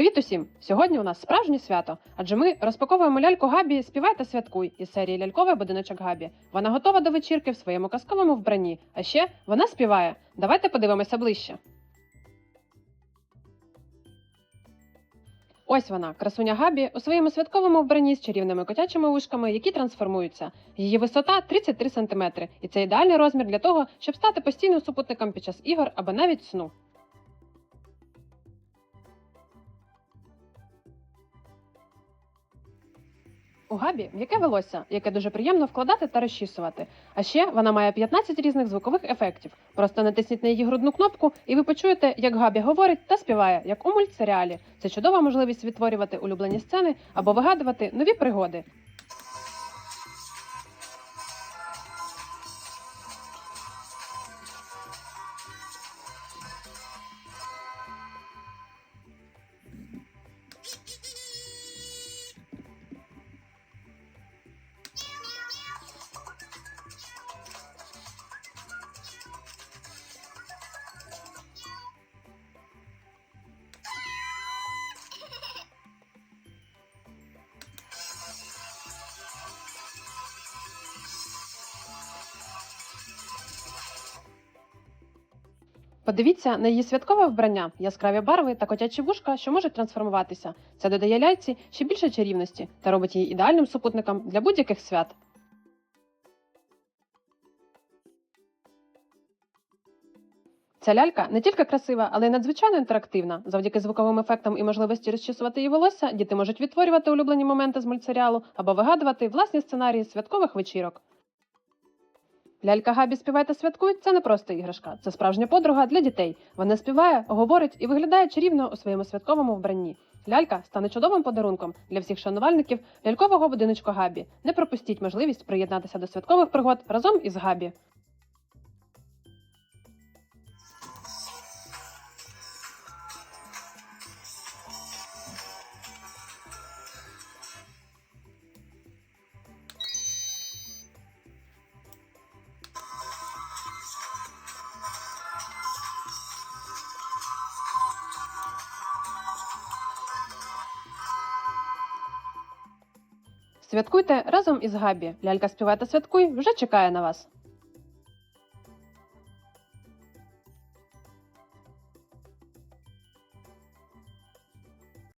Привіт усім! Сьогодні у нас справжнє свято, адже ми розпаковуємо ляльку Габі Співай та святкуй із серії Ляльковий будиночок Габі. Вона готова до вечірки в своєму казковому вбранні. А ще вона співає. Давайте подивимося ближче. Ось вона, красуня Габі, у своєму святковому вбранні з чарівними котячими вушками, які трансформуються. Її висота 33 см, і це ідеальний розмір для того, щоб стати постійним супутником під час ігор або навіть сну. У габі м'яке волосся, яке дуже приємно вкладати та розчісувати. А ще вона має 15 різних звукових ефектів. Просто натисніть на її грудну кнопку, і ви почуєте, як габі говорить та співає, як у мультсеріалі. Це чудова можливість відтворювати улюблені сцени або вигадувати нові пригоди. Подивіться на її святкове вбрання, яскраві барви та котячі вушка, що можуть трансформуватися. Це додає ляльці ще більше чарівності та робить її ідеальним супутником для будь-яких свят. Ця лялька не тільки красива, але й надзвичайно інтерактивна. Завдяки звуковим ефектам і можливості розчісувати її волосся, діти можуть відтворювати улюблені моменти з мультсеріалу або вигадувати власні сценарії святкових вечірок. Лялька Габі співає та святкує це не просто іграшка, це справжня подруга для дітей. Вона співає, говорить і виглядає чарівно у своєму святковому вбранні. Лялька стане чудовим подарунком для всіх шанувальників лялькового будиночку Габі. Не пропустіть можливість приєднатися до святкових пригод разом із Габі. Святкуйте разом із Габі. Лялька співати святкуй вже чекає на вас.